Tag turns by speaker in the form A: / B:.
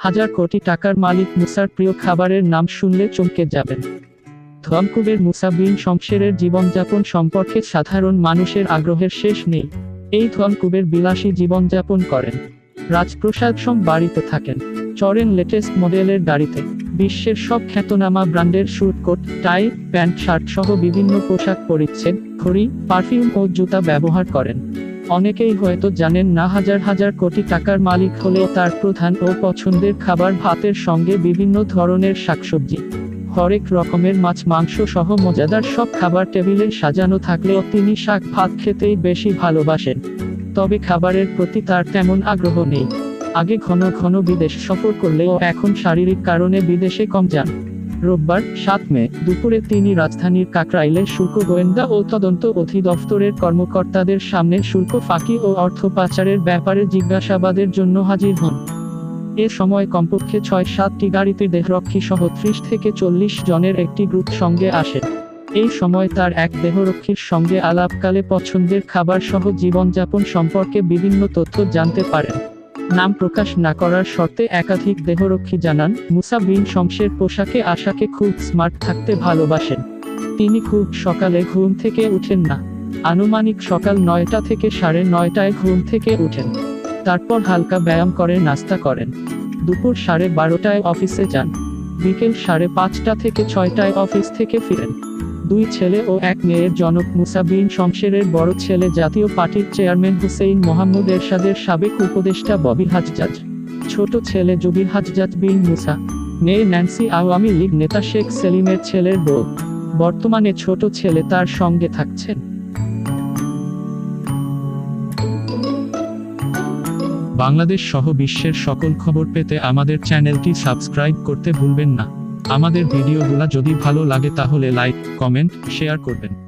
A: হাজার কোটি টাকার মালিক মুসার প্রিয় খাবারের নাম শুনলে চমকে যাবেন। ধোয়ামকুবের মুসা বিন শমশেরের জীবনযাপন সম্পর্কে সাধারণ মানুষের আগ্রহের শেষ নেই। এই ধোয়ামকুবের বিলাসী জীবনযাপন করেন। রাজপ্রসাদ সম বাড়িতে থাকেন। চরেন লেটেস্ট মডেলের গাড়িতে। বিশ্বের সব খ্যাতনামা ব্র্যান্ডের suit coat tie, pant, shirt সহ বিভিন্ন পোশাক পরিচ্ছেদ, ঘড়ি, পারফিউম ও জুতা ব্যবহার করেন। অনেকেই হয়তো জানেন না, হাজার হাজার কোটি টাকার মালিক হলেও তার প্রধান ও পছন্দের খাবার ভাতের সঙ্গে বিভিন্ন ধরনের শাকসবজি, হরেক রকমের মাছ, মাংস সহ মজাদার সব খাবার টেবিলে সাজানো থাকলেও তিনি শাক ভাত খেতেই বেশি ভালোবাসেন। তবে খাবারের প্রতি তার তেমন আগ্রহ নেই। আগে ঘন ঘন বিদেশ সফর করলেও এখন শারীরিক কারণে বিদেশে কম যান। রোববার, সাত মে, দুপুরে তিনি রাজধানীর কাকরাইলের শুল্ক গোয়েন্দা ও তদন্ত অধিদপ্তরের কর্মকর্তাদের সামনে শুল্ক ফাঁকি ও অর্থ পাচারের ব্যাপারে জিজ্ঞাসাবাদের জন্য হাজির হন। এ সময় কমপক্ষে ছয়, সাতটি গাড়িতে দেহরক্ষী সহ ত্রিশ থেকে চল্লিশ জনের একটি গ্রুপ সঙ্গে আসে। এই সময় তার এক দেহরক্ষীর সঙ্গে আলাপকালে পছন্দের খাবার সহ জীবনযাপন সম্পর্কে বিভিন্ন তথ্য জানতে পারেন। নাম প্রকাশ না করার শর্তে একাধিক দেহরক্ষী জানান, মুসা বিন শমশের পোশাকে আশাকে খুব স্মার্ট থাকতে ভালোবাসেন। তিনি খুব সকালে ঘুম থেকে উঠেন না। আনুমানিক সকাল নয়টা থেকে সাড়ে নয়টায় ঘুম থেকে উঠেন। তারপর হালকা ব্যায়াম করে নাস্তা করেন। দুপুর সাড়ে বারোটায় অফিসে যান। বিকেল সাড়ে পাঁচটা থেকে ছয়টায় অফিস থেকে ফিরেন। দুই ছেলে ও এক মেয়ের জনক মুসা বিন শমশেরের বড় ছেলে জাতীয় পার্টির চেয়ারম্যান হুসেইন মোহাম্মদ এরশাদের সাবেক উপদেষ্টা ববি হাজজাজ, ছোট ছেলে জুবির হাজজাজ বিন মুসা, মেয়ে ন্যান্সি আওয়ামী লীগ নেতা শেখ সেলিমের ছেলের বউ। বর্তমানে ছোট ছেলে তার সঙ্গে থাকছেন।
B: বাংলাদেশ সহ বিশ্বের সকল খবর পেতে আমাদের চ্যানেলটি সাবস্ক্রাইব করতে ভুলবেন না। আমাদের ভিডিওগুলো যদি ভালো লাগে তাহলে লাইক কমেন্ট শেয়ার করবেন।